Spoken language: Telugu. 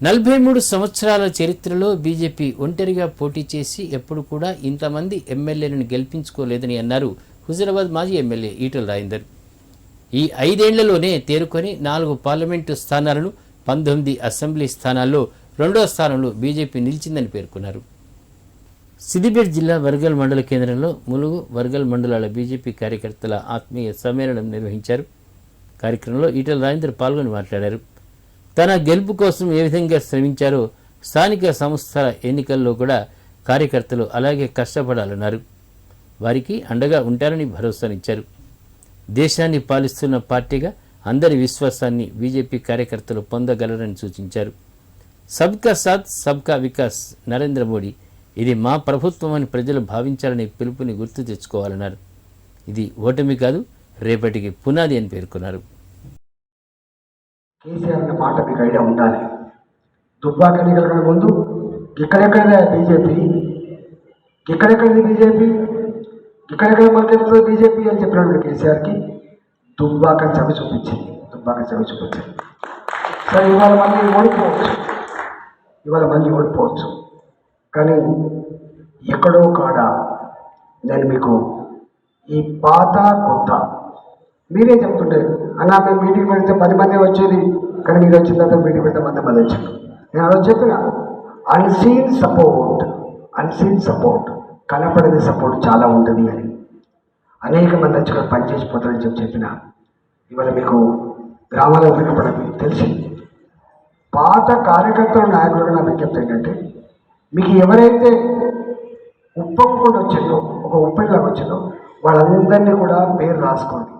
నలభై మూడు సంవత్సరాల చరిత్రలో బీజేపీ ఒంటరిగా పోటీ చేసి ఎప్పుడు కూడా ఇంతమంది ఎమ్మెల్యేలను గెలిపించుకోలేదని అన్నారు హుజరాబాద్ మాజీ ఎమ్మెల్యే ఈటల రాజేందర్ ఈ ఐదేళ్ళలోనే తేరుకొని నాలుగు పార్లమెంటు స్థానాలను పంతొమ్మిది అసెంబ్లీ స్థానాల్లో రెండో స్థానంలో బీజేపీ నిలిచిందని పేర్కొన్నారు. సిద్దిపేట జిల్లా వర్గల్ మండల కేంద్రంలో ములుగు వర్గల్ మండలాల బీజేపీ కార్యకర్తల ఆత్మీయ సమ్మేళనం నిర్వహించారు. కార్యక్రమంలో ఈటల రాజేందర్ పాల్గొని మాట్లాడారు. తన గెలుపు కోసం ఏ విధంగా శ్రమించారో స్థానిక సంస్థల ఎన్నికల్లో కూడా కార్యకర్తలు అలాగే కష్టపడాలన్నారు. వారికి అండగా ఉంటారని భరోసానిచ్చారు. దేశాన్ని పాలిస్తున్న పార్టీగా అందరి విశ్వాసాన్ని బీజేపీ కార్యకర్తలు పొందగలరని సూచించారు. సబ్కా సాత్ సబ్కా వికాస్ నరేంద్ర మోడీ ఇది మా ప్రభుత్వం అని ప్రజలు భావించాలని పిలుపుని గుర్తు తెచ్చుకోవాలన్నారు. ఇది ఓటమి కాదు రేపటికి పునాది అని పేర్కొన్నారు. కేసీఆర్ అనే మాట మీకు ఐడియా ఉండాలి. దుబ్బాక ఎన్నికల ముందు ఇక్కడెక్కడదే బీజేపీ ఇక్కడెక్కడది బీజేపీ ఇక్కడెక్కడ మొదలెడుతుంది బీజేపీ అని చెప్పినప్పుడు కేసీఆర్కి దుబ్బాక చవి చూపించింది. దుబ్బాక చవి చూపించింది. సరే ఇవాళ మళ్ళీ ఓడిపోవచ్చు. ఇవాళ మళ్ళీ ఓడిపోవచ్చు. కానీ ఎక్కడో కాడ నేను మీకు ఈ పాత కొత్త మీరే చెప్తుంటే అన్న మేము మీటింగ్ పెడితే పది మంది వచ్చేది. కానీ మీరు వచ్చిన తర్వాత మీటింగ్ పెడితే వంద మంది వచ్చారు నేను అలా చెప్పిన అన్సీన్ సపోర్ట్ అన్సీన్ సపోర్ట్ కనపడని సపోర్ట్ చాలా ఉంటుంది అని. అనేక మంది వచ్చి ఇక్కడ పనిచేసిపోతారని చెప్పి చెప్పిన ఇవాళ మీకు గ్రామాల్లో వెనకపడదు తెలిసింది పాత కార్యకర్తల నాయకులుగా నా విజ్ఞప్తి ఏంటంటే మీకు ఎవరైతే ఉప్పకుండా వచ్చిందో ఒక ఉప్పెళ్ళకి వచ్చిందో వాళ్ళందరినీ కూడా పేరు రాసుకోండి.